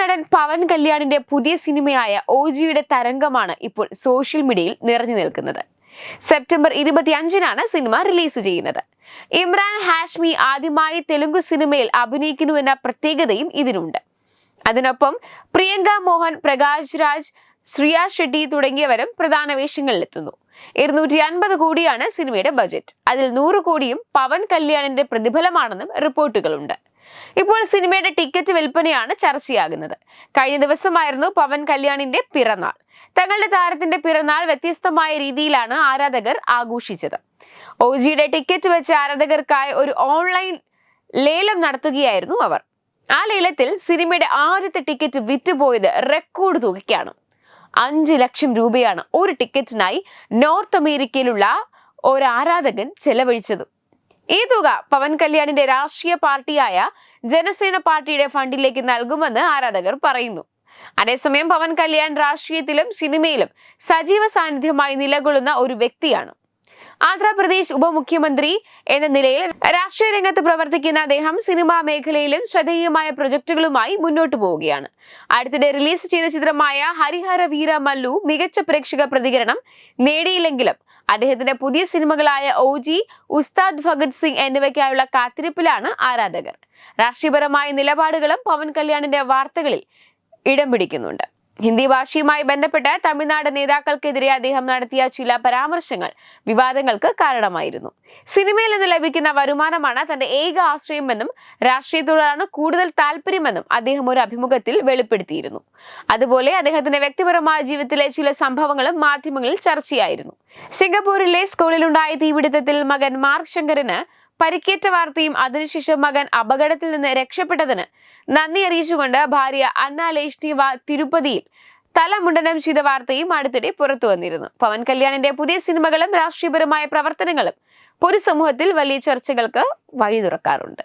നടൻ പവൻ കല്യാണിന്റെ പുതിയ സിനിമയായ ഓജിയുടെ തരംഗമാണ് ഇപ്പോൾ സോഷ്യൽ മീഡിയയിൽ നിറഞ്ഞു നിൽക്കുന്നത്. സെപ്റ്റംബർ ഇരുപത്തിയഞ്ചിനാണ് സിനിമ റിലീസ് ചെയ്യുന്നത്. ഇമ്രാൻ ഹാഷ്മി ആദ്യമായി തെലുങ്ക് സിനിമയിൽ അഭിനയിക്കുന്നുവെന്ന പ്രത്യേകതയും ഇതിനുണ്ട്. അതിനൊപ്പം പ്രിയങ്ക മോഹൻ പ്രകാശ് രാജ് ശ്രിയ ഷെട്ടി തുടങ്ങിയവരും പ്രധാന വേഷങ്ങളിലെത്തുന്നു. ഇരുന്നൂറ്റി അൻപത് കോടിയാണ് സിനിമയുടെ ബജറ്റ്. അതിൽ നൂറ് കോടിയും പവൻ കല്യാണിന്റെ പ്രതിഫലമാണെന്നും റിപ്പോർട്ടുകളുണ്ട്. ഇപ്പോൾ സിനിമയുടെ ടിക്കറ്റ് വിൽപ്പനയാണ് ചർച്ചയാകുന്നത്. കഴിഞ്ഞ ദിവസമായിരുന്നു പവൻ കല്യാണിന്റെ പിറന്നാൾ. തങ്ങളുടെ താരത്തിന്റെ പിറന്നാൾ വ്യത്യസ്തമായ രീതിയിലാണ് ആരാധകർ ആഘോഷിച്ചത്. ഒജിയുടെ ടിക്കറ്റ് വെച്ച് ആരാധകർക്കായി ഒരു ഓൺലൈൻ ലേലം നടത്തുകയായിരുന്നു അവർ. ആ ലേലത്തിൽ സിനിമയുടെ ആദ്യത്തെ ടിക്കറ്റ് വിറ്റുപോയത് റെക്കോർഡ് തുകയ്ക്കാണ്. അഞ്ച് ലക്ഷം രൂപയാണ് ഒരു ടിക്കറ്റിനായി നോർത്ത് അമേരിക്കയിലുള്ള ഒരു ആരാധകൻ ചെലവഴിച്ചത്. ഈ തുക പവൻ കല്യാണിന്റെ രാഷ്ട്രീയ പാർട്ടിയായ ജനസേന പാർട്ടിയുടെ ഫണ്ടിലേക്ക് നൽകുമെന്ന് ആരാധകർ പറയുന്നു. അതേസമയം പവൻ കല്യാൺ രാഷ്ട്രീയത്തിലും സിനിമയിലും സജീവ സാന്നിധ്യമായി നിലകൊള്ളുന്ന ഒരു വ്യക്തിയാണ്. ആന്ധ്രാപ്രദേശ് ഉപമുഖ്യമന്ത്രി എന്ന നിലയിൽ രാഷ്ട്രീയ രംഗത്ത് പ്രവർത്തിക്കുന്ന അദ്ദേഹം സിനിമാ മേഖലയിലും ശ്രദ്ധേയമായ പ്രൊജക്ടുകളുമായി മുന്നോട്ടു പോവുകയാണ്. അടുത്തിടെ റിലീസ് ചെയ്ത ചിത്രമായ ഹരിഹര വീര മല്ലു മികച്ച പ്രേക്ഷക പ്രതികരണം നേടിയില്ലെങ്കിലും അദ്ദേഹത്തിന്റെ പുതിയ സിനിമകളായ ഓജി ഉസ്താദ് ഭഗത് സിംഗ് എന്നിവയ്ക്കായുള്ള കാത്തിരിപ്പിലാണ് ആരാധകർ. രാഷ്ട്രീയപരമായ നിലപാടുകളും പവൻ കല്യാണിന്റെ വാർത്തകളിൽ ഇടം പിടിക്കുന്നുണ്ട്. ഹിന്ദി ഭാഷയുമായി ബന്ധപ്പെട്ട് തമിഴ്നാട് നേതാക്കൾക്കെതിരെ അദ്ദേഹം നടത്തിയ ചില പരാമർശങ്ങൾ വിവാദങ്ങൾക്ക് കാരണമായിരുന്നു. സിനിമയിൽ നിന്ന് ലഭിക്കുന്ന വരുമാനമാണ് തന്റെ ഏക ആശ്രയമെന്നും രാഷ്ട്രീയത്തോടാണ് കൂടുതൽ താല്പര്യമെന്നും അദ്ദേഹം ഒരു അഭിമുഖത്തിൽ വെളിപ്പെടുത്തിയിരുന്നു. അതുപോലെ അദ്ദേഹത്തിന്റെ വ്യക്തിപരമായ ജീവിതത്തിലെ ചില സംഭവങ്ങളും മാധ്യമങ്ങളിൽ ചർച്ചയായിരുന്നു. സിംഗപ്പൂരിലെ സ്കൂളിലുണ്ടായ തീപിടുത്തത്തിൽ മകൻ മാർക്ക് ശങ്കറിന് പരിക്കേറ്റ വാർത്തയും അതിനുശേഷം മകൻ അപകടത്തിൽ നിന്ന് രക്ഷപ്പെട്ടതിന് നന്ദി അറിയിച്ചുകൊണ്ട് ഭാര്യ അന്ന ലേഷ്നിവ തിരുപ്പതിയിൽ തലമുണ്ടനം ചെയ്ത വാർത്തയും അടുത്തിടെ പുറത്തു വന്നിരുന്നു. പവൻ കല്യാണിന്റെ പുതിയ സിനിമകളും രാഷ്ട്രീയപരമായ പ്രവർത്തനങ്ങളും പൊതുസമൂഹത്തിൽ വലിയ ചർച്ചകൾക്ക് വഴി തുറക്കാറുണ്ട്